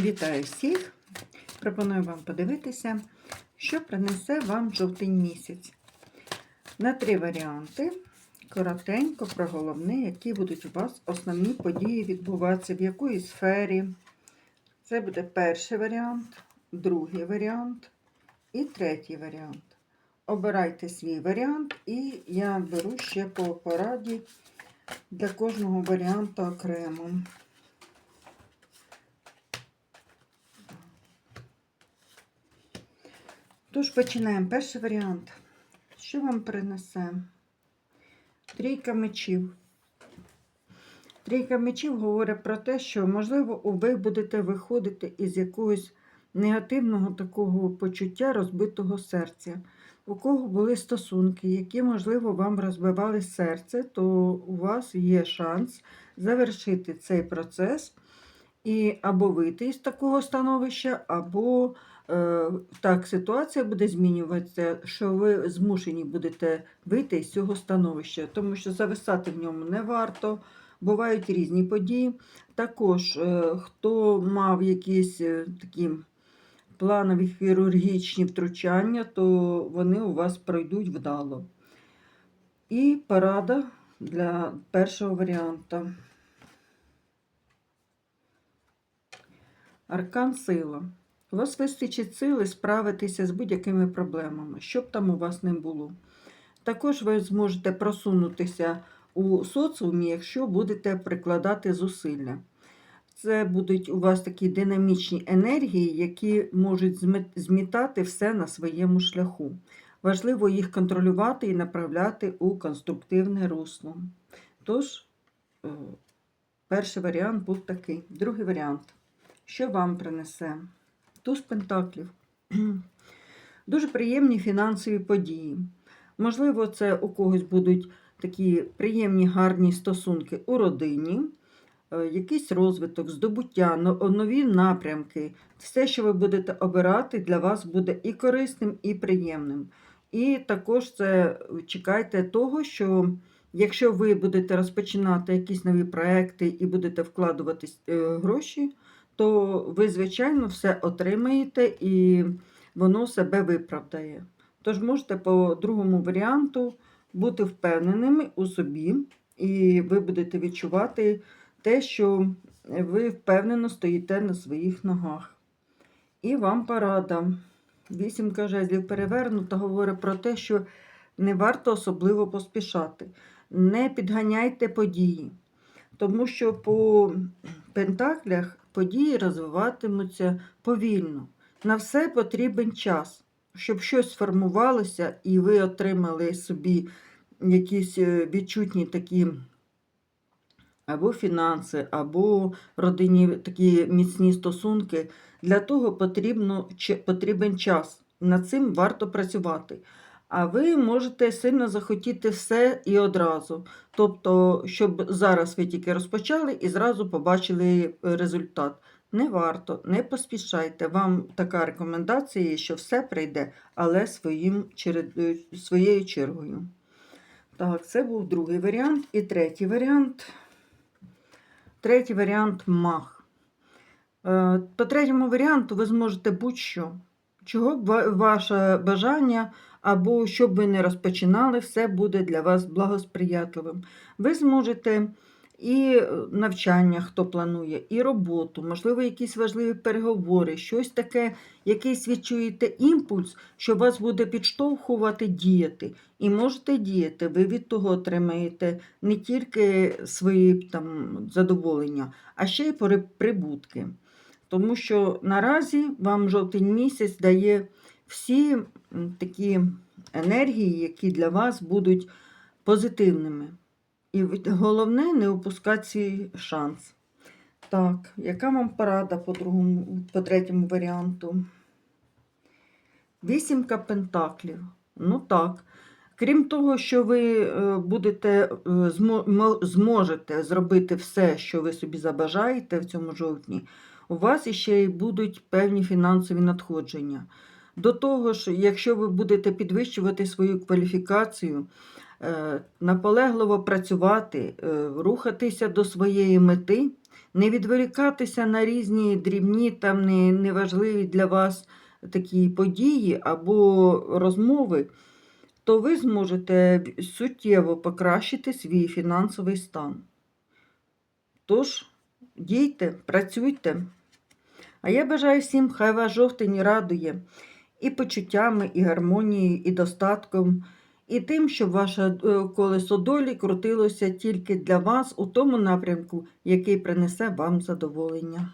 Вітаю всіх! Пропоную вам подивитися, що принесе вам жовтень місяць. На три варіанти. Коротенько про головне, які будуть у вас основні події відбуватися, в якої сфері. Це буде перший варіант, другий варіант і третій варіант. Обирайте свій варіант, і я беру ще по пораді для кожного варіанту окремо. Тож починаємо. Перший варіант. Що вам принесе? Трійка мечів. Трійка мечів говорить про те, що, можливо, ви будете виходити із якогось негативного такого почуття розбитого серця. У кого були стосунки, які, можливо, вам розбивали серце, то у вас є шанс завершити цей процес і або вийти із такого становища, або е, так ситуація буде змінюватися, що ви змушені будете вийти з цього становища, тому що зависати в ньому не варто. Бувають різні події. Також, е, хто мав якісь е, такі планові хірургічні втручання, то вони у вас пройдуть вдало. І порада для першого варіанта. Аркан сила. У вас вистачить сили справитися з будь-якими проблемами, що б там у вас не було. Також ви зможете просунутися у соціумі, якщо будете прикладати зусилля. Це будуть у вас такі динамічні енергії, які можуть змітати все на своєму шляху. Важливо їх контролювати і направляти у конструктивне русло. Тож, е, перший варіант був такий. Другий варіант. Що вам принесе? Туз пентаклів. Дуже приємні фінансові події. Можливо, це у когось будуть такі приємні гарні стосунки у родині, е, якийсь розвиток, здобуття, нові напрямки. Все, що ви будете обирати, для вас буде і корисним, і приємним. І також це чекайте того, що якщо ви будете розпочинати якісь нові проекти і будете вкладувати е, гроші, то ви, звичайно, все отримаєте і воно себе виправдає. Тож можете по другому варіанту бути впевненими у собі, і ви будете відчувати те, що ви впевнено стоїте на своїх ногах. І вам порада. Вісімка жезлів перевернута говорить про те, що не варто особливо поспішати. Не підганяйте події, тому що по пентаклях події розвиватимуться повільно. На все потрібен час, щоб щось сформувалося, і ви отримали собі якісь е, відчутні такі або фінанси, або родинні такі міцні стосунки. Для того потрібно, потрібен час. Над цим варто працювати. А ви можете сильно захотіти все і одразу. Тобто, щоб зараз ви тільки розпочали і зразу побачили е, результат. Не варто, не поспішайте. Вам така рекомендація, що все прийде, але своїм е, своєю чергою. Так, це був другий варіант. І третій варіант. Третій варіант мах. Е, По третьому варіанту ви зможете будь-що. Чого б ваше бажання або що б ви не розпочинали, все буде для вас благосприятливим. Ви зможете і навчання, хто планує, і роботу, можливо, якісь важливі переговори, щось таке, якийсь відчуєте імпульс, що вас буде підштовхувати діяти. І можете діяти, ви від того отримаєте не тільки свої там, задоволення, а ще й прибутки. Тому що наразі вам жовтень місяць дає всі такі енергії, які для вас будуть позитивними. І головне не упускати свій шанс. Так, яка вам порада по другому, по третьому варіанту? Вісімка пентаклів. Ну так. Крім того, що ви е, будете е, змо- мо- зможете зробити все, що ви собі забажаєте в цьому жовтні, у вас іще й будуть певні фінансові надходження. До того ж, якщо ви будете підвищувати свою кваліфікацію, е, наполегливо працювати, е, рухатися до своєї мети, не відволікатися на різні дрібні, там неважливі для вас такі події або розмови, то ви зможете суттєво покращити свій фінансовий стан. Тож, дійте, працюйте. А я бажаю всім, хай вас жовтень радує і почуттями, і гармонією, і достатком, і тим, щоб ваше е, колесо долі крутилося тільки для вас у тому напрямку, який принесе вам задоволення.